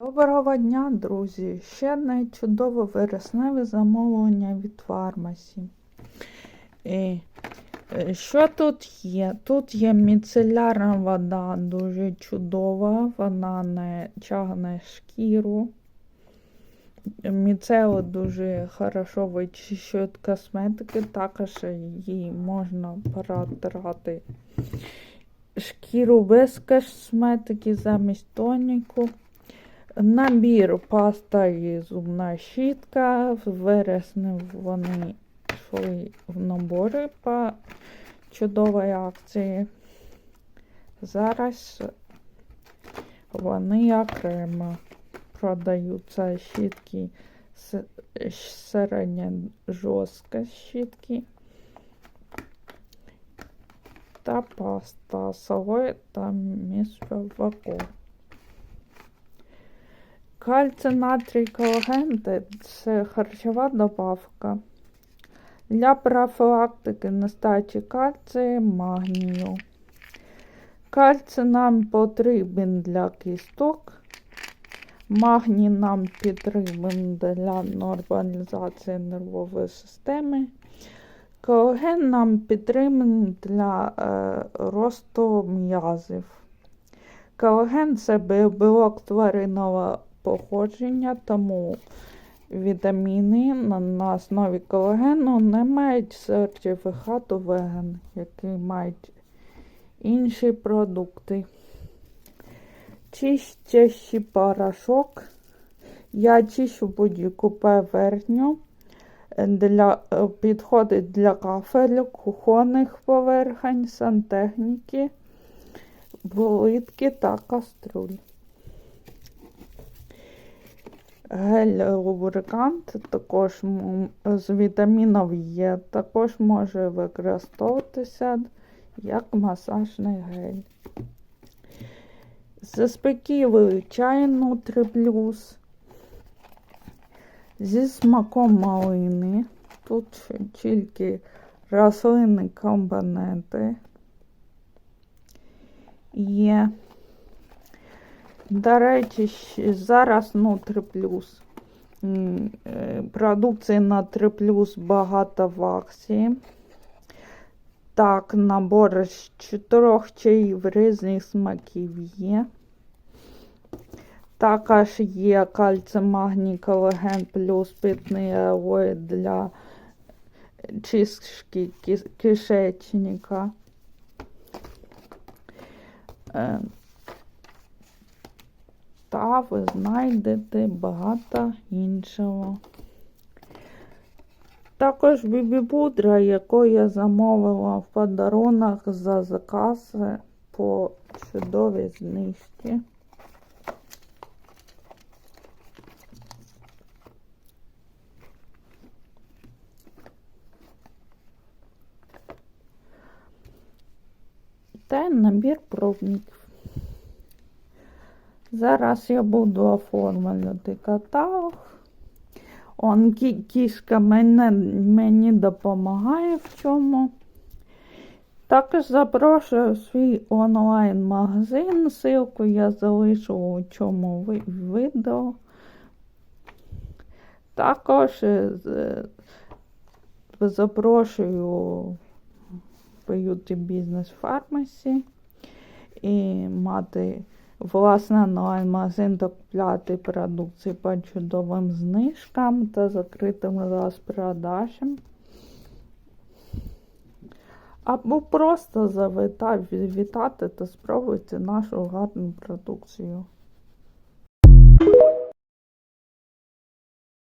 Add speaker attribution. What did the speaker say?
Speaker 1: Доброго дня, друзі! Ще одне чудове вересневе замовлення від фармасі. І, е, що тут є? Тут є міцелярна вода, дуже чудова, вона не тягне шкіру. Міцело дуже хорошо вичищує від косметики, також її можна протирати шкіру без косметики замість тоніку. Набір паста і зубна щітка. В вересні вони йшли в набори по чудовій акції. Зараз вони окремо продаються щітки середня жорстка щітки та паста солой та міськоваку. Кальций натрій колаген – це харчова добавка для профілактики нестачі кальцію, магнію. Кальцій нам потрібен для кісток, магній нам потрібен для нормалізації нервової системи. Колаген нам потрібен для е, росту м'язів. Колаген це білок тваринного походження, тому вітаміни на основі колагену не мають сертифікату веган, який мають інші продукти. Чистящий порошок. Я чищу будь-яку поверхню. Для, підходить для кафелю, кухонних поверхень, сантехніки, плитки та каструль. Гель лубрикант також з вітамінів є, також може використовуватися як масажний гель. Заспокійливий чай Нутриплюс зі смаком малини. Тут тільки рослинні компоненти є. До речі, зараз ну Нутриплюс. Продукції Нутриплюс багато в акції. Так, набор з чотирьох чаїв різних смаків є. Також є магній, колаген плюс питний алоє для чистки кишечника. Ви знайдете багато іншого. Також бібі-пудра, яку я замовила в подарунок за заказ по чудовій знижці. Та набір пробників. Зараз я буду оформлювати каталог. Он кішка мене, мені допомагає в чому. Також запрошую свій онлайн-магазин. Ссылку я залишу у цьому відео. Також е, запрошую в Beauty Business Pharmacy і мати власне онлайн-магазин докупляти продукції по чудовим знижкам та закритим розпродажам. Або просто завітати та спробуйте нашу гарну продукцію.